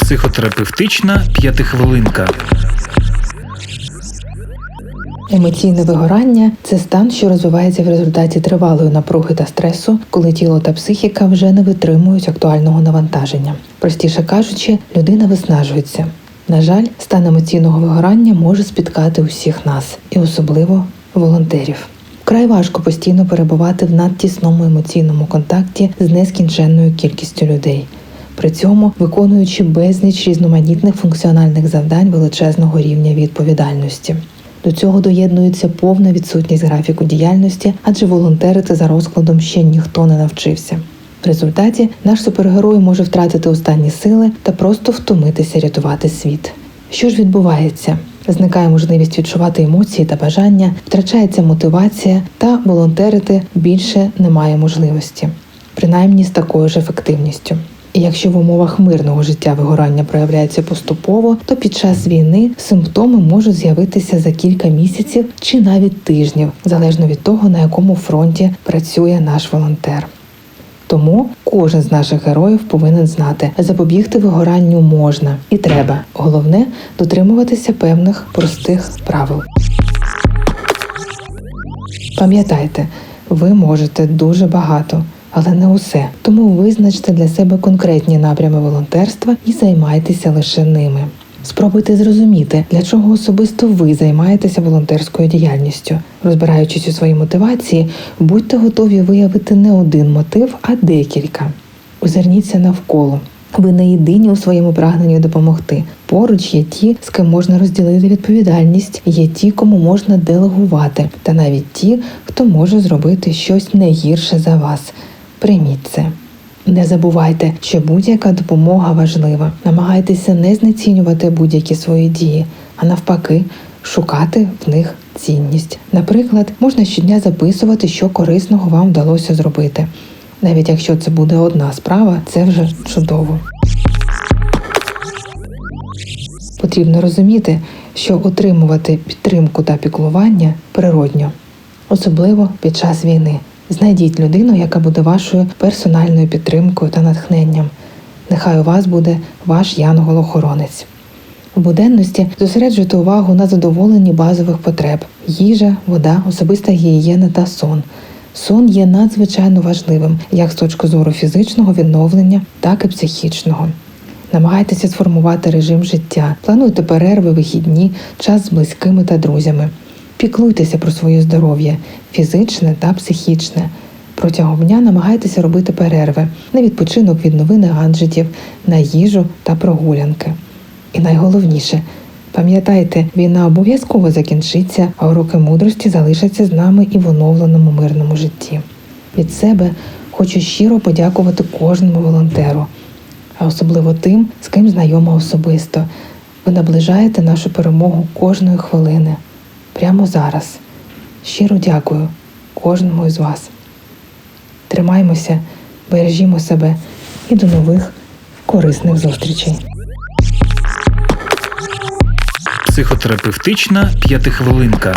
Психотерапевтична п'ятихвилинка. Емоційне вигорання це стан, що розвивається в результаті тривалої напруги та стресу, коли тіло та психіка вже не витримують актуального навантаження. Простіше кажучи, людина виснажується. На жаль, стан емоційного вигорання може спіткати усіх нас, і особливо волонтерів. Вкрай важко постійно перебувати в надтісному емоційному контакті з нескінченною кількістю людей, при цьому виконуючи безліч різноманітних функціональних завдань величезного рівня відповідальності. До цього доєднується повна відсутність графіку діяльності, адже волонтерити за розкладом ще ніхто не навчився. В результаті наш супергерой може втратити останні сили та просто втомитися рятувати світ. Що ж відбувається? Зникає можливість відчувати емоції та бажання, втрачається мотивація, та волонтерити більше немає можливості, принаймні з такою ж ефективністю. І якщо в умовах мирного життя вигорання проявляється поступово, то під час війни симптоми можуть з'явитися за кілька місяців чи навіть тижнів, залежно від того, на якому фронті працює наш волонтер. Тому кожен з наших героїв повинен знати, запобігти вигоранню можна і треба. Головне дотримуватися певних простих правил. Пам'ятайте, ви можете дуже багато, але не усе. Тому визначте для себе конкретні напрями волонтерства і займайтеся лише ними. Спробуйте зрозуміти, для чого особисто ви займаєтеся волонтерською діяльністю. Розбираючись у своїй мотивації, будьте готові виявити не один мотив, а декілька. Озирніться навколо. Ви не єдині у своєму прагненні допомогти. Поруч є ті, з ким можна розділити відповідальність, є ті, кому можна делегувати, та навіть ті, хто може зробити щось не гірше за вас. Прийміть це. Не забувайте, що будь-яка допомога важлива. Намагайтеся не знецінювати будь-які свої дії, а навпаки, шукати в них цінність. Наприклад, можна щодня записувати, що корисного вам вдалося зробити. Навіть якщо це буде одна справа, це вже чудово. Потрібно розуміти, що отримувати підтримку та піклування природньо, особливо під час війни. Знайдіть людину, яка буде вашою персональною підтримкою та натхненням. Нехай у вас буде ваш янгол-охоронець. У буденності зосереджуйте увагу на задоволенні базових потреб: їжа, вода, особиста гігієна та сон. Сон є надзвичайно важливим як з точки зору фізичного відновлення, так і психічного. Намагайтеся сформувати режим життя, плануйте перерви, вихідні, час з близькими та друзями. Піклуйтеся про своє здоров'я, фізичне та психічне. Протягом дня намагайтеся робити перерви на відпочинок від новин і гаджетів, на їжу та прогулянки. І найголовніше, пам'ятайте, війна обов'язково закінчиться, а уроки мудрості залишаться з нами і в оновленому мирному житті. Від себе хочу щиро подякувати кожному волонтеру, а особливо тим, з ким знайома особисто. Ви наближаєте нашу перемогу кожної хвилини прямо зараз. Щиро дякую кожному із вас. Тримаймося, бережімо себе і до нових корисних зустрічей. Психотерапевтична п'ятихвилинка.